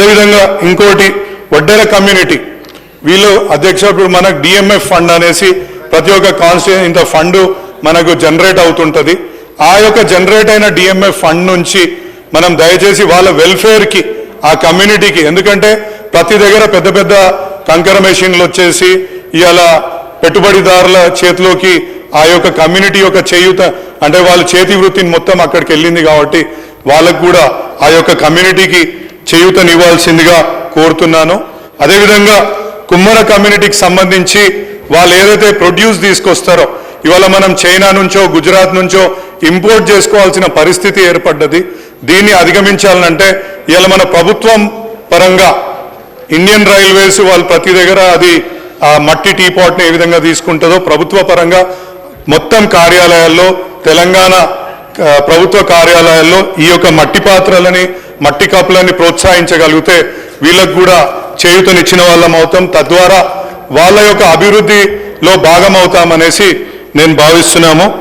అదేవిధంగా ఇంకోటి వడ్డెర కమ్యూనిటీ. వీళ్ళు అధ్యక్ష ఇప్పుడు మనకు డిఎంఎఫ్ ఫండ్ అనేసి ప్రతి ఒక్క కాన్స్టిట్యూన్ ఇంత ఫండ్ మనకు జనరేట్ అవుతుంటుంది. ఆ యొక్క జనరేట్ అయిన డిఎంఎఫ్ ఫండ్ నుంచి మనం దయచేసి వాళ్ళ వెల్ఫేర్కి ఆ కమ్యూనిటీకి ఎందుకంటే ప్రతి దగ్గర పెద్ద పెద్ద కంకర మెషిన్లు వచ్చేసి ఇవాళ పెట్టుబడిదారుల చేతిలోకి ఆ యొక్క కమ్యూనిటీ యొక్క చేయూత అంటే వాళ్ళ చేతి వృత్తిని మొత్తం అక్కడికి వెళ్ళింది కాబట్టి వాళ్ళకు కూడా ఆ యొక్క కమ్యూనిటీకి చేయూతనివ్వాల్సిందిగా కోరుతున్నాను. అదేవిధంగా కుమ్మర కమ్యూనిటీకి సంబంధించి వాళ్ళు ఏదైతే ప్రొడ్యూస్ తీసుకొస్తారో ఇవాళ మనం చైనా నుంచో గుజరాత్ నుంచో ఇంపోర్ట్ చేసుకోవాల్సిన పరిస్థితి ఏర్పడ్డది. దీన్ని అధిగమించాలంటే ఇవాళ మన ప్రభుత్వం పరంగా ఇండియన్ రైల్వేస్ వాళ్ళు ప్రతి దగ్గర అది ఆ మట్టి టీ పాట్ని ఏ విధంగా తీసుకుంటుందో ప్రభుత్వ పరంగా మొత్తం కార్యాలయాల్లో తెలంగాణ ప్రభుత్వ కార్యాలయాల్లో ఈ యొక్క మట్టి పాత్రలని మట్టి కాపులని ప్రోత్సహించగలిగితే వీళ్ళకు కూడా చేయుతనిచ్చిన వాళ్ళం అవుతాం. తద్వారా వాళ్ళ యొక్క అభివృద్ధిలో భాగం అవుతామనేసి నేను భావిస్తున్నాము.